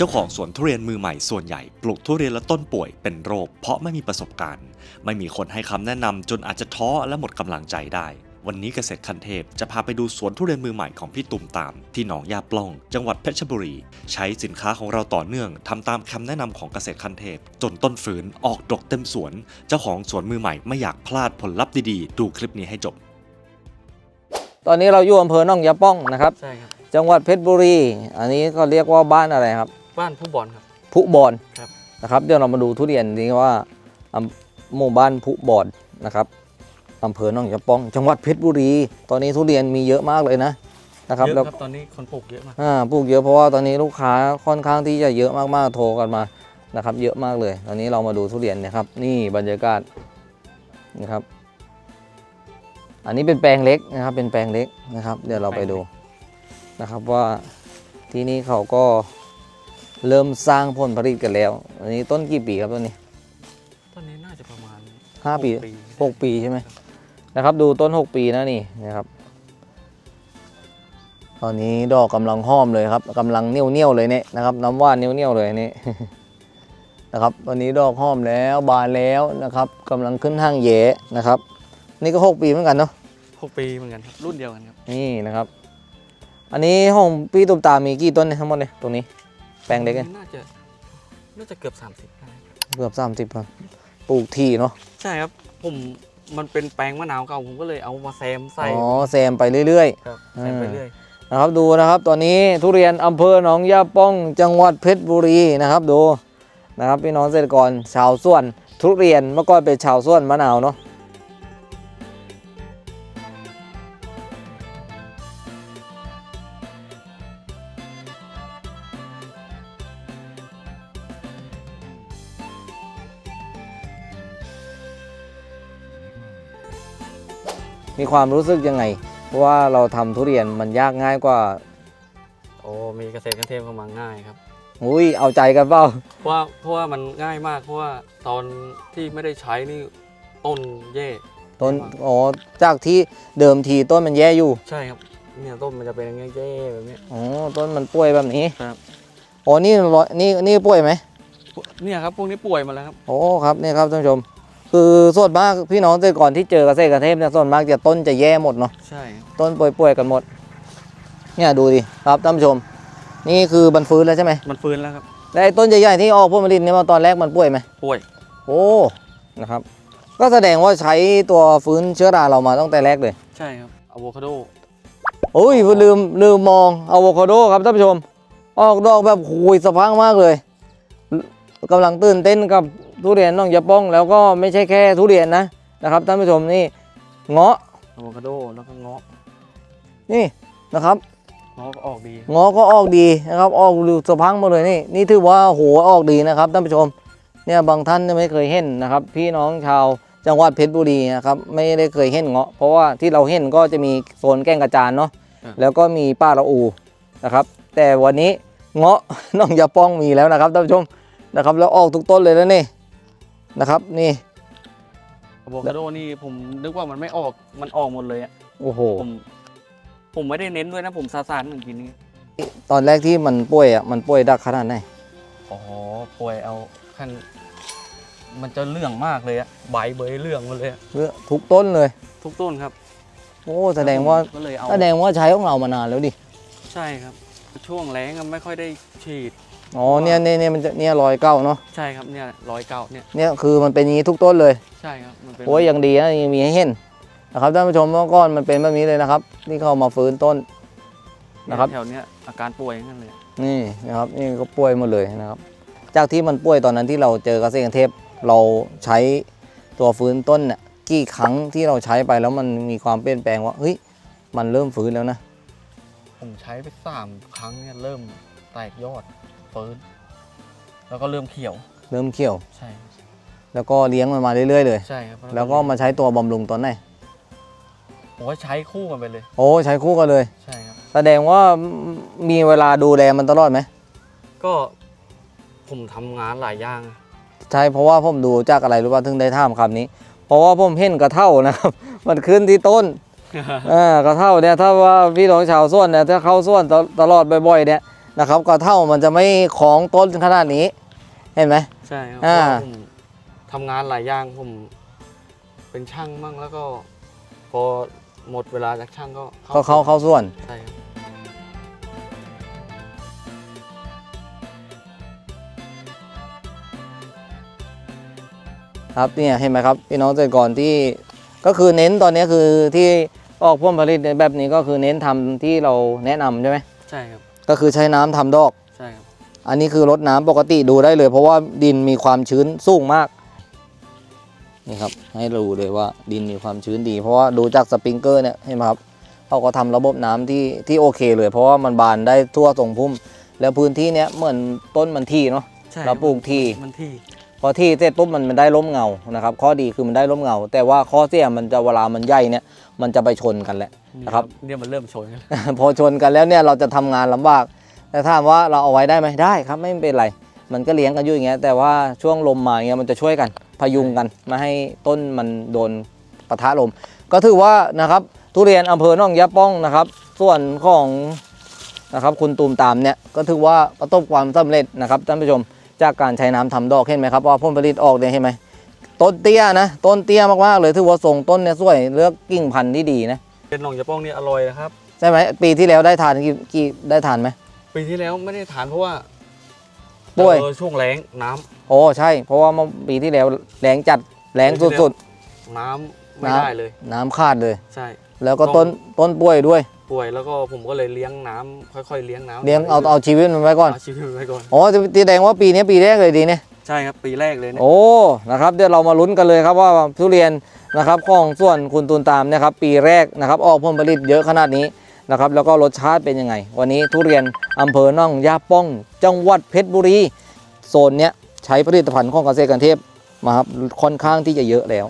เจ้าของสวนทุเรียนมือใหม่ส่วนใหญ่ปลูกทุเรียนและต้นป่วยเป็นโรคเพราะไม่มีประสบการณ์ ไม่มีคนให้คำแนะนำจนอาจจะท้อและหมดกำลังใจได้ วันนี้เกษตรคันเทพจะพาไปดูสวนทุเรียนมือใหม่ของพี่ตุ่มตาม ที่หนองยาปล้อง จังหวัดเพชรบุรี ใช้สินค้าของเราต่อเนื่องทำตามคำแนะนำของเกษตรคันเทพ จนต้นฝืนออกดกเต็มสวน เจ้าของสวนมือใหม่ไม่อยากพลาดผลลัพธ์ดีๆ ดูคลิปนี้ให้จบ ตอนนี้เราอยู่อำเภอหนองยาป้องนะครับใช่ครับจังหวัดเพชรบุรี อันนี้ก็เรียกว่าบ้านอะไรครับ บ้านผู้บอลครับพุบอนครับ นะครับเดี๋ยวเรามาดูทุเรียนนี้ว่าอำหมู่บ้านพุบอนนะครับอำเภอหนองยาป้อง จังหวัดเพชรบุรี ตอนนี้ทุเรียนมีเยอะมากเลยนะนะครับเยแล้วอะครับตอนนี้คนปลูกเยอะมาก อ่าปลูกเยอะเพราะว่าตอนนี้ลูกค้าค่อนข้างที่จะเยอะมากๆโทรกันมานะครับ เยอะมากเลย ตอนนี้เรามาดูทุเรียนนะครับ นี่บรรยากาศนะครับ อันนี้เป็นแปลงเล็กนะครับ เป็นแปลงเล็กนะครับ เดี๋ยวเราไปดูนะครับว่าที่นี่เขาก็ เริ่มสร้างผลผลิตกันแล้ว อันนี้ต้นกี่ปีครับต้นนี้ ตอนนี้น่าจะประมาณห้าปีหกหกปีใช่ไหมนะครับ ดูต้นหกปีนะนี่นะครับ ตอนนี้ดอกกำลังห้อมเลยครับกำลังเนียวเนียวๆเลยเนี่ยนะครับ น้ำว่านเนียวเนียวๆเลยนี่นะครับตอนนี้ดอกห้อมแล้วบานแล้วนะครับกำลังขึ้นห้างแย่นะครับ นี่ก็หกปีเหมือนกันเนาะหกปีเหมือนกันครับรุ่นเดียวกันครับนี่นะครับ อันนี้ห้องพี่ตุ้มตามมีกี่ต้นเนี่ยทั้งหมดเนี่ยตรงนี้ แปลงเล็กเนี่ยน่าจะน่าจะเกือบ 30ได้ครับเกือบสามสิบครับปลูกที่เนาะใช่ครับผมมันเป็นแปลงมะนาวเก่าผมก็เลยเอามาแซมใส่อ๋อแซมไปเรื่อยๆครับแซมไปเรื่อยนะครับดูนะครับตอนนี้ทุเรียนอำเภอหนองยาป้องจังหวัดเพชรบุรีนะครับดูนะครับพี่น้องเกษตรกรชาวสวนทุเรียนเมื่อก่อนเป็นชาวสวนมะนาวเนาะ มีความรู้สึกยังไง เพราะว่าเราทำทุเรียนมันยากง่ายกว่า โอ้มีเกษตรกันเทพเข้ามาง่ายครับอุ้ยเอาใจกันเปล่าเพราะว่าเพราะว่ามันง่ายมากเพราะว่าตอนที่ไม่ได้ใช้นี่ต้นแย่ต้นอ๋อจากที่เดิมทีต้นมันแย่อยู่ใช่ครับเนี่ยต้นมันจะเป็นอย่างเงี้ยแย่แบบเนี้ยอ๋อต้นมันป่วยแบบนี้ครับอ๋อนี่ร้อยนี่นี่ป่วยไหมเนี่ยครับพวกนี้ป่วยหมาแล้วครับโอ้ครับนี่ครับท่านผู้ชม คือส่วนมากพี่น้องเกษตรกรที่เจอเกษตรกรเทพเนี่ยส่วนมากจะต้นจะแย่หมดเนาะใช่ครับต้นป่วยๆกันหมด เนี่ยดูดิครับท่านผู้ชม นี่คือมันฟื้นแล้วใช่ไหมมันฟื้นแล้วครับแล้วไอ้ต้นใหญ่ๆที่ออกผลผลิตเนี่ยมาตอนแรกมันป่วยไหมป่วยโอ้นะครับ ก็แสดงว่าใช้ตัวฟื้นเชื้อราเรามาตั้งแต่แรกเลย ใช่ครับอะโวคาโดโอ้ยลืมลืมมองอะโวคาโดครับท่านผู้ชม ออกดอกแบบหุยสะพรังมากเลยกำลังตื่นเต้นกับ ทุเรียนน้องยาป้องแล้วก็ไม่ใช่แค่ทุเรียนนะนะครับท่านผู้ชมนี่เงาะอะโวคาโดแล้วก็เงาะนี่นะครับเงาะก็ออกดีเงาะก็ออกดีนะครับออกดูสะพรังมาเลยนี่นี่ถือว่าโหออกดีนะครับท่านผู้ชมเนี่ยบางท่านไม่เคยเห็นนะครับ พี่น้องชาวจังหวัดเพชรบุรีนะครับไม่ได้เคยเห็นเงาะ เพราะว่าที่เราเห็นก็จะมีโซนแก้งกระจานเนาะแล้วก็มีป้าละอูนะครับ แต่วันนี้เงาะน้องยาป้องมีแล้วนะครับท่านผู้ชมนะครับ แล้วออกทุกต้นเลยแล้วนี่ นะครับนี่อะโวคาโดนี่ผมนึกว่ามันไม่ออกมันออกหมดเลยอะโอ้โห ผม ผมไม่ได้เน้นด้วยนะผมซาซานเหมือนกินนี่ตอนแรกที่มันป่วยอะมันป่วยดักขนาดไหนโอ้โหป่วยเอาขั้นมันจะเหลืองมากเลยอะใบเบยเหลืองหมดเลยอะเลือทุกต้นเลย ทุกต้นครับโอ้แสดงว่าก็เลยเอาแสดงว่าใช้ของเรามานานแล้วดิ ใช่ครับ ช่วงแล้งอะไม่ค่อยได้ฉีด อ๋อเนี่ยเนี่ยเนี่ยมันจะเนี่ยรอยเก้าเนาะใช่ครับเนี่ยร้อยเก้าเนี่ยเนี่ยคือมันเป็นอย่างนี้ทุกต้นเลยใช่ครับมันเป็นโอ้ยยังดีนะยังมีให้เห็นนะครับท่านผู้ชมเมื่อก่อนมันเป็นแบบนี้เลยนะครับนี่เข้ามาฟื้นต้นนะครับแถวเนี้ยอาการป่วยทั้งนั้นเลยนี่นะครับนี่ก็ป่วยหมดเลยนะครับ จากที่มันป่วยตอนนั้นที่เราเจอเกษตรเทพเราใช้ตัวฟื้นต้นเนี่ยกี่ครั้งที่เราใช้ไปแล้วมันมีความเปลี่ยนแปลงว่าเฮ้ยมันเริ่มฟื้นแล้วนะผมใช้ไปสามครั้งเนี่ยเริ่มแตกยอด ฟื้นแล้วก็เริ่มเขียวเริ่มเขียว ใช่ แล้วก็เลี้ยงมันมาเรื่อยๆเลย ใช่ครับแล้วก็มาใช้ตัวบำรุงตอนไหนผมก็ใช้คู่กันไปเลย โอ้ใช้คู่กันเลย ใช่ครับ แสดงว่ามีเวลาดูแลมันตลอดไหม ก็ผมทำงานหลายอย่าง ใช่เพราะว่าผมดูจากอะไรรู้ป่ะถึงได้ถามคำนี้ เพราะว่าผมเห็นกระเท่านะครับ มันขึ้นที่ต้นอ่ากระเท่าเนี่ยถ้าว่าพี่น้องชาวสวนเนี่ยถ้าเข้าสวนตตลอดบ่อยๆเนี่ย นะครับกระเท่ามันจะไม่ของต้นขนาดนี้ เห็นไหม ใช่ครับอ่าเพราะว่าผมทำงานหลายอย่างผม เป็นช่างมั่งแล้วก็ พอหมดเวลาจากช่างก็ก็เข้าเข้าส่วน ใช่ครับครับเนี่ยเห็นไหมครับพี่น้องเกษตรกรที่ก็คือเน้นตอนนี้คือที่ออกผลผลิตในแบบนี้ก็คือเน้นทำที่เราแนะนำใช่ไหมใช่ครับ ก็คือใช้น้ำทำดอก ใช่ครับ อันนี้คือรดน้ำปกติดูได้เลย เพราะว่าดินมีความชื้นสูงมาก นี่ครับ ให้ดูเลยว่าดินมีความชื้นดี เพราะว่าดูจากสปริงเกอร์เนี่ยเห็นไหมครับเขาก็ทำระบบน้ำที่ที่โอเคเลย เพราะว่ามันบานได้ทั่วทรงพุ่ม แล้วพื้นที่เนี้ยเหมือนต้นมันที่เนาะใช่เราปลูกที่มันที่ พอที่เสร็จปุ๊บมันมันได้ร่มเงานะครับ ข้อดีคือมันได้ร่มเงา แต่ว่าข้อเสียมันจะเวลามันใหญ่เนี่ยมันจะไปชนกันแหละนะครับเนี่ยมันเริ่มชนกันพอชนกันแล้วเนี่ยเราจะทำงานลำบากแต่ถามว่าเราเอาไว้ได้ไหมได้ครับไม่เป็นไร มันก็เลี้ยงกันอยู่อย่างเงี้ยแต่ว่าช่วงลมมาอย่างเงี้ยมันจะช่วยกันพยุงกันไม่ให้ต้นมันโดนปะทะลม ก็ถือว่านะครับทุเรียนอำเภอหนองยะป้องนะครับ ส่วนของนะครับคุณตูมตามเนี่ยก็ถือว่าประสบความสำเร็จนะครับท่านผู้ชม จากการใช้น้ำทำดอกเห็นไหมครับว่าผลผลิตออกเนี่ยเห็นไหมต้นเตี้ยนะต้นเตี้ยมากๆเลยถือว่าทรงต้นเนี่ยสวยเลือกกิ่งพันธุ์ที่ดีนะเป็นหนองยะป้องนี่อร่อยนะครับใช่ไหมปีที่แล้วได้ทานกี่กี่ได้ทานไหมปีที่แล้วไม่ได้ทานเพราะว่าป่วยเจอช่วงแล้งน้ำโอ้ใช่ เพราะว่าเมื่อปีที่แล้วแรงจัดแรงสุดน้ำไม่น้ำได้เลยๆน้ำขาดเลยใช่ แล้วก็ต้ต้นนต้นป่วยด้วย ป่วยแล้วก็ผมก็เลยเลี้ยงน้ำค่อยๆเลี้ยงน้ำเลี้ยงเอาเอาชีวิตมันไว้ก่อน เอาชีวิตมันไว้ก่อน อ๋อแสดงว่าปีนี้ปีแรกเลยดีเนี่ย ใช่ครับปีแรกเลยเนี่ยโอ้ นะครับเดี๋ยวเรามาลุ้นกันเลยครับว่าทุเรียนนะครับของส่วนคุณตูนตามเนะครับปีแรกนะครับออกผลผลิตเยอะขนาดนี้นะครับแล้วก็รสชาติเป็นยังไง วันนี้ทุเรียนอำเภอหน่องยาป้อง จังหวัดเพชรบุรีโซนเนี้ยใช้ผลิตภัณฑ์ของเกษตรกันเทพมาครับค่อนข้างที่จะเยอะแล้ว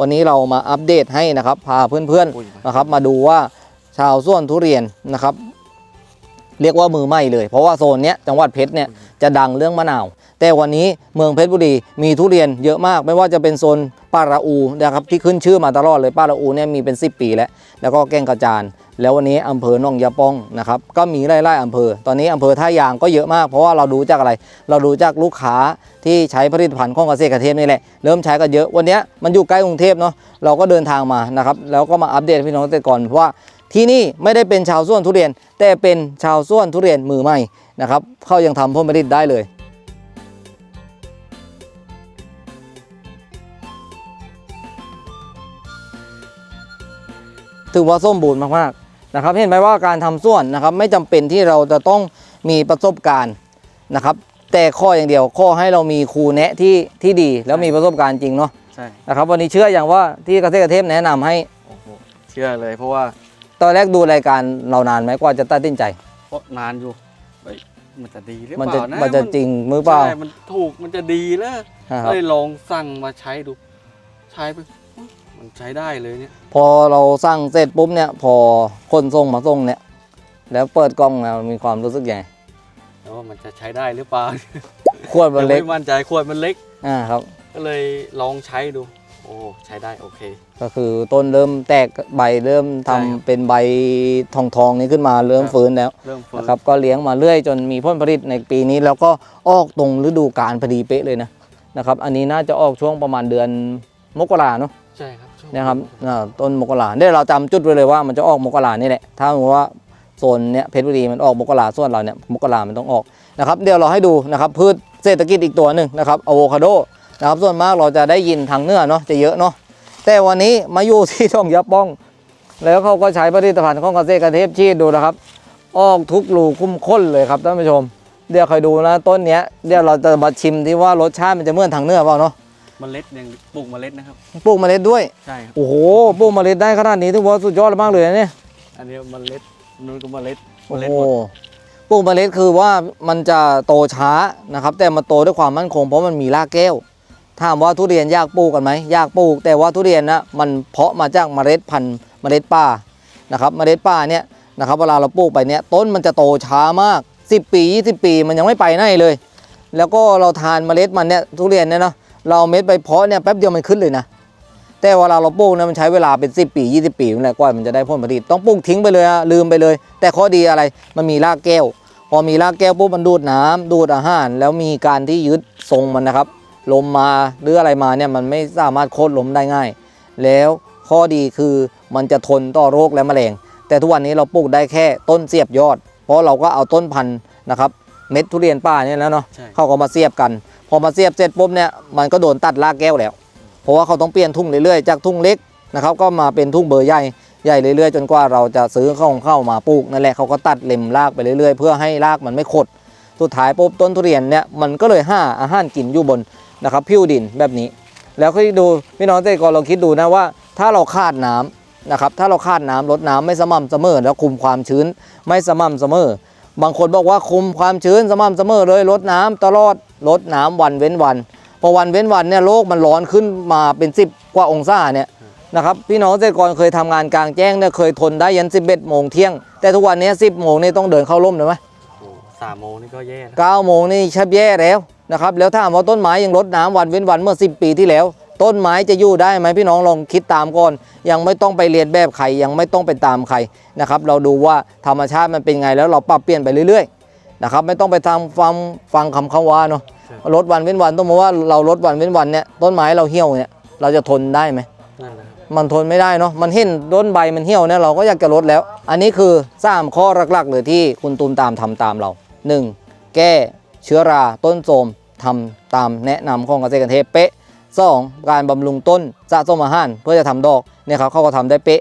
วันนี้เรามาอัปเดตให้นะครับพาเพื่อนๆอุ้ยนะครับมาดูว่า ชาวสวนทุเรียนนะครับ เรียกว่ามือใหม่เลย เพราะว่าโซนเนี้ยจังหวัดเพชรเนี่ยจะดังเรื่องมะนาว แต่วันนี้เมืองเพชรบุรีมีทุเรียนเยอะมาก ไม่ว่าจะเป็นโซนป้าระอูนะครับที่ขึ้นชื่อมาตลอดเลยป้าระอูเนี่ยมีเป็น 10 ปีแล้ว แล้วก็แก่งกระจาน แล้ววันนี้อำเภอหนองยาป้องนะครับก็มีไล่ๆอำเภอ ตอนนี้อำเภอท่ายางก็เยอะมาก เพราะว่าเราดูจากอะไร เราดูจากลูกค้าที่ใช้ผลิตภัณฑ์ของเกษตรกระเทพนี่แหละเริ่มใช้กันเยอะวันเนี้ยมันอยู่ใกล้กรุงเทพเนาะเราก็เดินทางมานะครับแล้วก็มาอัปเดตให้พี่น้องเกษตรกรเพราะว่า ที่นี่ไม่ได้เป็นชาวสวนทุเรียน แต่เป็นชาวสวนทุเรียนมือใหม่นะครับเขายังทำผลผลิตได้เลย ถือว่าสมบูรณ์มากๆนะครับ เห็นไหมว่าการทำส่วนนะครับไม่จำเป็นที่เราจะต้องมีประสบการณ์นะครับ แต่ข้ออย่างเดียวข้อให้เรามีครูแนะที่ที่ดีแล้วมีประสบการณ์จริงเนาะใช่นะครับวันนี้เชื่ออย่างว่าที่เกษตรกระเทพแนะนำให้โอ้โหเชื่อเลยเพราะว่า ตอนแรกดูรายการเรานานไหมกว่าจะตัดสินใจ เพราะนานอยู่เฮ้ยมันจะดีหรือมันเปจะล่านะมันจะจริงมือเปล่า ใช่มันถูกมันจะดีแล้วนะคก็รับเลยลองสั่งมาใช้ดู ใช้ไปอุ๊ยมันใช้ได้เลยเนี่ย พอเราสั่งเสร็จปุ๊บเนี่ย พอคนส่งมาส่งเนี่ย แล้วเปิดกล้องแล้วมีความรู้สึกยังไงแล้วว่ามันจะใช้ได้หรือเปล่าขวดมันเล็กยังไม่มั่นใจขวดมันเล็ก อ่าครับ ก็เลยลองใช้ดูโอ้ใช้ได้โอเค ก็คือต้นเริ่มแตกใบเริ่มทำใช่ครับเป็นใบทองทองๆนี้ขึ้นมาเริ่มครับ ฟื้นแล้วเริ่มฟื้นนะครับก็เลี้ยงมาเรื่อยจนมีผลผลิตในปีนี้ แล้วก็ออกตรงฤดูกาลพอดีเป๊ะเลยนะนะครับอันนี้น่าจะออกช่วงประมาณเดือนมกราเนาะใช่ครับช่วงนะครับอ่าต้นมกราเนี่ยเราจำจุดไว้เลยว่ามันจะออกมกรานี่แหละถ้าสมมติว่าโซนเนี้ยเพชรบุรีมันออกมกราส่วนเราเนี่ยมกรามันต้องออกนะครับเดี๋ยวเราให้ดูนะครับพืชเศรษฐกิจอีกตัวหนึ่งนะครับอะโวคาโด นะครับส่วนมากเราจะได้ยินทางเหนือเนาะจะเยอะเนาะแต่วันนี้มาอยู่ที่ช่องยับป้อง แล้วเขาก็ใช้ผลิตภัณฑ์ของเกษตรกระเทพชีดดูนะครับ ออกทุกลูคุ้มข้นเลยครับท่านผู้ชม เดี๋ยวคอยดูนะต้นเนี้ยเดี๋ยวเราจะมาชิมที่ว่ารสชาติมันจะเหมือนทางเหนือเปล่าเนาะเมล็ดยังปลูกเมล็ดนะครับปลูกเมล็ดด้วยใช่ครับโอ้โหปลูกเมล็ดได้ขนาดนี้ถือว่าสุดยอดมากเลยนะเนี่ยอันนี้เมล็ดนู้นก็เมล็ดเมโอ้ล็ดโหหมดปลูกเมล็ดคือว่ามันจะโตช้านะครับ แต่มันโตด้วยความมั่นคงเพราะมันมีรากแก้ว ถามว่าทุเรียนยากปลูกกันไหมยากปลูก แต่ว่าทุเรียนนะมันเพาะมาจากเมล็ดพันธุ์เมล็ดป่านะครับเมล็ดป่าเนี่ยนะครับเวลาเราปลูกไปเนี่ยต้นมันจะโตช้ามาก 10 ปี 20 ปีมันยังไม่ไปไหนเลย แล้วก็เราทานเมล็ดมันเนี่ยทุเรียนเนี่ยเนาะเราเม็ดไปเพาะเนี่ยแป๊บเดียวมันขึ้นเลยนะแต่เวลาเราปลูกเนี่ยมันใช้เวลาเป็น 10 ปี 20 ปีนั่นแหละกว่ามันจะได้ผลผลิตต้องปลูกทิ้งไปเลยลืมไปเลย แต่ข้อดีอะไรมันมีรากแก้ว พอมีรากแก้วปุ๊บมันดูดน้ำดูดอาหาร แล้วมีการที่ยึดทรงมันนะครับ ลมมาหรืออะไรมาเนี่ยมันไม่สามารถโค่นล้มได้ง่าย แล้วข้อดีคือมันจะทนต่อโรคและแมลง แต่ทุกวันนี้เราปลูกได้แค่ต้นเสียบยอด เพราะเราก็เอาต้นพันธุ์นะครับเม็ดทุเรียนป่าเนี่ยแล้วเนาะใช่เขาก็มาเสียบกัน พอมาเสียบเสร็จปุ๊บเนี่ยมันก็โดนตัดรากแก้วแล้ว เพราะว่าเขาต้องเปลี่ยนทุ่งเรื่อยๆจากทุ่งเล็กนะครับก็มาเป็นทุ่งเบอร์ใหญ่ใหญ่เรื่อยๆ จนกว่าเราจะซื้อเข้าของเข้ามาปลูกนั่นแหละเขาก็ตัดเล็มรากไปเรื่อยๆ เพื่อให้รากมันไม่ขด สุดท้ายปุ๊บต้นทุเรียนเนี่ยมันก็เลยห้าอาหารกินอยู่บนนะครับผิวดินแบบนี้ แล้วคิดดูพี่น้องเกษตรกรลองคิดดูนะว่า ถ้าเราขาดน้ำนะครับถ้าเราขาดน้ำลดน้ำไม่สม่ำเสมอ แล้วคุมความชื้นไม่สม่ำเสมอ บางคนบอกว่าคุมความชื้นสม่ำเสมอเลยลดน้ำตลอดลดน้ำวันเว้นวันพอวันเว้นวันเนี่ยโลกมันร้อนขึ้นมาเป็น 10 กว่าองศาเนี่ยนะครับพี่น้องเกษตรกรเคยทำงานกลางแจ้งเนี่ยเคยทนได้ยัน 11โมงเที่ยง แต่ทุกวันนี้10โมงนี่ต้องเดินเข้าร่มเลยไหม สามโมงนี่ก็แย่นะเก้าโมงนี่แชับแย่แล้วนะครับแล้วถ้าถามว่าต้นไม้ยังลดน้ำวันเว้นวันเมื่อ 10 ปีที่แล้ว ต้นไม้จะอยู่ได้ไหมพี่น้องลองคิดตามก่อน ยังไม่ต้องไปเรียนแบบใครยังไม่ต้องไปตามใครนะครับเราดูว่าธรรมชาติมันเป็นไงแล้วเราปรับเปลี่ยนไปเรื่อยๆนะครับไม่ต้องไปทำฟังฟังคำเขาว่าเนาะลดวันเว้นวันต้องบอกว่าเราลดวันเว้นวันเนี่ยต้นไม้เราเหี่ยวเนี่ยเราจะทนได้ไหม นั่นแหละครับมันทนไม่ได้เนาะ มันเห็นต้นใบมันเหี่ยวเนี่ยเราก็อยากจะลดแล้ว อันนี้คือ3ข้อหลักๆเลยที่คุณตูมตามทำตามเรา 1. แก้เชื้อราต้นโทรมทำตามแนะนำของเกษตรกรเทพเป๊ะ 2. การบำรุงต้นสะสมอาหารเพื่อจะทำดอกเนี่ยครับเขาก็ทำได้เป๊ะ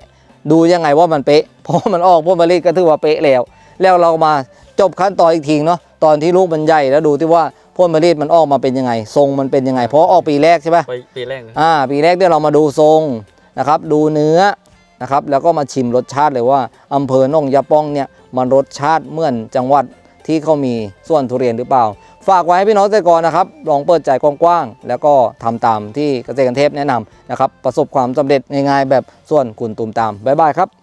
ดูยังไงว่ามันเป๊ะเพราะมันออกผลผลิตก็ถือว่าเป๊ะแล้ว แล้วเรามาจบขั้นตอนอีกทีเนาะตอนที่ลูกมันใหญ่แล้วดูที่ว่าผลผลิตมันออกมาเป็นยังไง ทรงมันเป็นยังไง เพราะออกปีแรกใช่ปะไปปีแรกนะอ่าปีแรกเดี๋ยวเรามาดูทรงนะครับ ดูเนื้อนะครับแล้วก็มาชิมรสชาติเลยว่าอำเภอหนองยาป้องเนี่ยมันรสชาติเหมือนจังหวัด ที่เขามีส่วนทุเรียนหรือเปล่า ฝากไว้ให้พี่น้องเกษตรกรนะครับ ลองเปิดใจกว้างๆ แล้วก็ทำตามที่เกษตรกรเทพแนะนำนะครับ ประสบความสำเร็จง่ายๆแบบส่วนคุณตุมตาม บ๊ายบายครับ